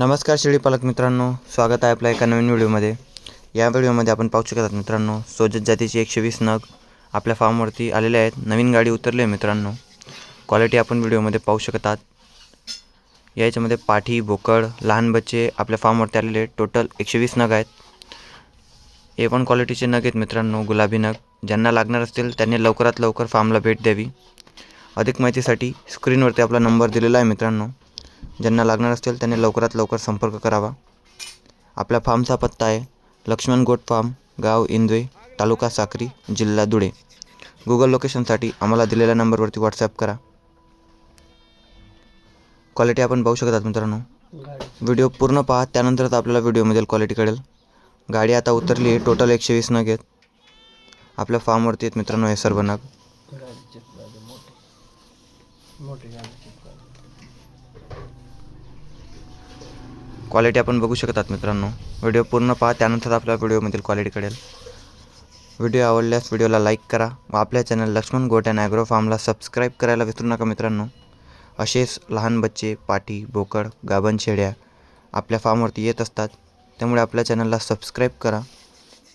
नमस्कार शेळी पालक मित्रांनो स्वागत आहे आपल्या एका नवीन व्हिडिओमध्ये. या व्हिडिओमध्ये आपण पाहू शकतात मित्रांनो सोजत जातीची एकशे वीस नग आपल्या फार्मवरती आलेले आहेत. नवीन गाडी उतरली आहे मित्रांनो. क्वालिटी आपण व्हिडिओमध्ये पाहू शकतात याच्यामध्ये पाठी बोकड लहान बच्चे आपल्या फार्मवरती आलेले आहेत. टोटल एकशे वीस नग आहेत. ए पण क्वालिटीचे नग आहेत मित्रांनो गुलाबी नग. ज्यांना लागणार असतील त्यांनी लवकरात लवकर फार्मला भेट द्यावी. अधिक माहितीसाठी स्क्रीनवरती आपला नंबर दिलेला आहे मित्रांनो. ज्यांना लागणार असतील त्यांनी लवकरात लवकर संपर्क करावा. आपल्या फार्मचा पत्ता आहे लक्ष्मण गोट फार्म गाव इंदवे तालुका साक्री जिल्हा धुळे. गुगल लोकेशनसाठी आम्हाला दिलेल्या नंबरवरती व्हॉट्सॲप करा. क्वालिटी आपण पाहू शकतात मित्रांनो. व्हिडिओ पूर्ण पहा त्यानंतरच आपल्याला व्हिडिओमधील क्वालिटी कळेल. गाडी आता उतरली आहे टोटल एकशे वीस नग आहेत. आपल्या फार्मवरती आहेत मित्रांनो हे सर्व नग. मोठे. क्वालिटी आपण बघू शकतात मित्रांनो. व्हिडिओ पूर्ण पहा त्यानंतर आपल्या व्हिडिओमधील क्वालिटी कळेल. व्हिडिओ आवडल्यास व्हिडिओला लाईक करा व आपल्या चॅनल लक्ष्मण गोट अँड ॲग्रो फार्मला सबस्क्राईब करायला विसरू नका मित्रांनो. असेच लहान बच्चे पाटी बोकड गाभण शेड्या आपल्या फार्मवरती येत असतात. त्यामुळे आपल्या चॅनलला सबस्क्राईब करा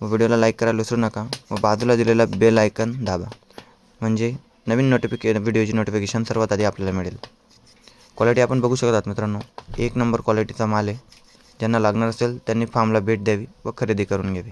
व व्हिडिओला लाईक करायला विसरू नका व बाजूला दिलेला बेल आयकन दाबा. म्हणजे नवीन नोटिफिके व्हिडिओची नोटिफिकेशन सर्वात आधी आपल्याला मिळेल. क्वालिटी आपण बघू शकत आहात मित्रांनो. एक नंबर क्वालिटीचा माल आहे. ज्यांना लागणार असेल त्यांनी फार्मला भेट द्यावी व खरेदी करून घ्यावी.